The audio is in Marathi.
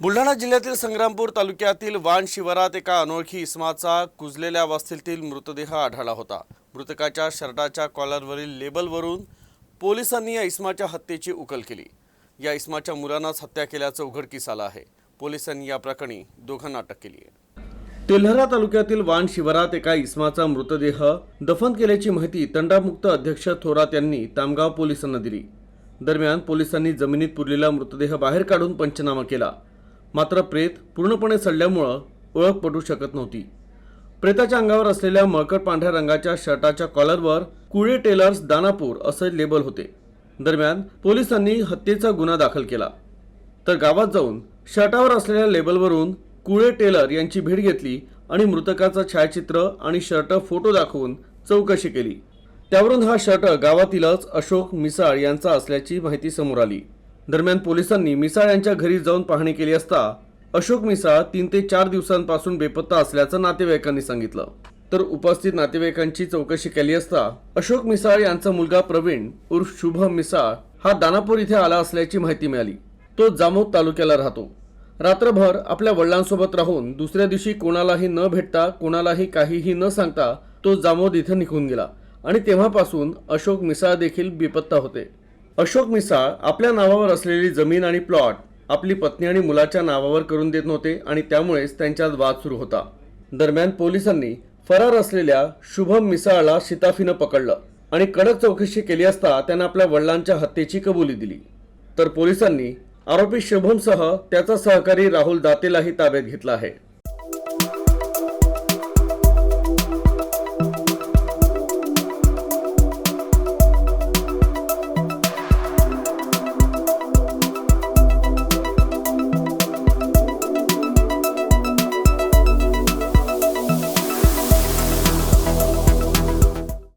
बुलढाणा जिल्ह्यातील संग्रामपूर तालुक्यातील वान शिवारात एका अनोळखी इसमाचा कुजलेल्या अवस्थेतील मृतदेह आढळला होता. मृतकाच्या शर्टाच्या कॉलरवरील लेबलवरून पोलिसांनी या इसमाच्या हत्येची उकल केली. या इसमाच्या मुलांनाच हत्या केल्याचं उघडकीस आलं आहे. पोलिसांनी या प्रकरणी दोघांना अटक केली आहे. तेल्हरा तालुक्यातील वान शिवारात एका इसमाचा मृतदेह दफन केल्याची माहिती तंडामुक्त अध्यक्ष थोरात यांनी तामगाव पोलिसांना दिली. दरम्यान पोलिसांनी जमिनीत पुरलेला मृतदेह बाहेर काढून पंचनामा केला. मात्र प्रेत पूर्णपणे सडल्यामुळं ओळख पटू शकत नव्हती. प्रेताच्या अंगावर असलेल्या मळकट पांढऱ्या रंगाच्या शर्टाच्या कॉलरवर कुळे टेलर्स दानापूर असे लेबल होते. दरम्यान पोलिसांनी हत्येचा गुन्हा दाखल केला. तर गावात जाऊन शर्टावर असलेल्या लेबलवरून कुळे टेलर यांची भेट घेतली आणि मृतकाचं छायाचित्र आणि शर्ट फोटो दाखवून चौकशी केली. त्यावरून हा शर्ट गावातीलच अशोक मिसाळ यांचा असल्याची माहिती समोर आली. दरम्यान पोलिसांनी मिसाळ यांच्या घरी जाऊन पाहणी केली असता अशोक मिसाळ तीन ते चार दिवसांपासून बेपत्ता असल्याचं नातेवाईकांनी सांगितलं. तर उपस्थित नातेवाईकांची चौकशी केली असता अशोक मिसाळ यांचा मुलगा प्रवीण उर्फ शुभम मिसाळ हा दानापूर इथे आला असल्याची माहिती मिळाली. तो जामोद तालुक्याला राहतो. रात्रभर आपल्या वडिलांसोबत राहून दुसऱ्या दिवशी कोणालाही न भेटता कोणालाही काहीही न सांगता तो जामोद इथं निघून गेला आणि तेव्हापासून अशोक मिसाळ देखील बेपत्ता होते. अशोक मिसाळ आपल्या नावावर असलेली जमीन आणि प्लॉट आपली पत्नी आणि मुलाच्या नावावर करून देत नव्हते आणि त्यामुळेच त्यांच्यात वाद सुरू होता. दरम्यान पोलिसांनी फरार असलेल्या शुभम मिसाळला शिताफीनं पकडलं आणि कडक चौकशी केली असता त्यानं आपल्या वडिलांच्या हत्येची कबुली दिली. तर पोलिसांनी आरोपी शुभमसह त्याचा सहकारी राहुल दातेलाही ताब्यात घेतला आहे.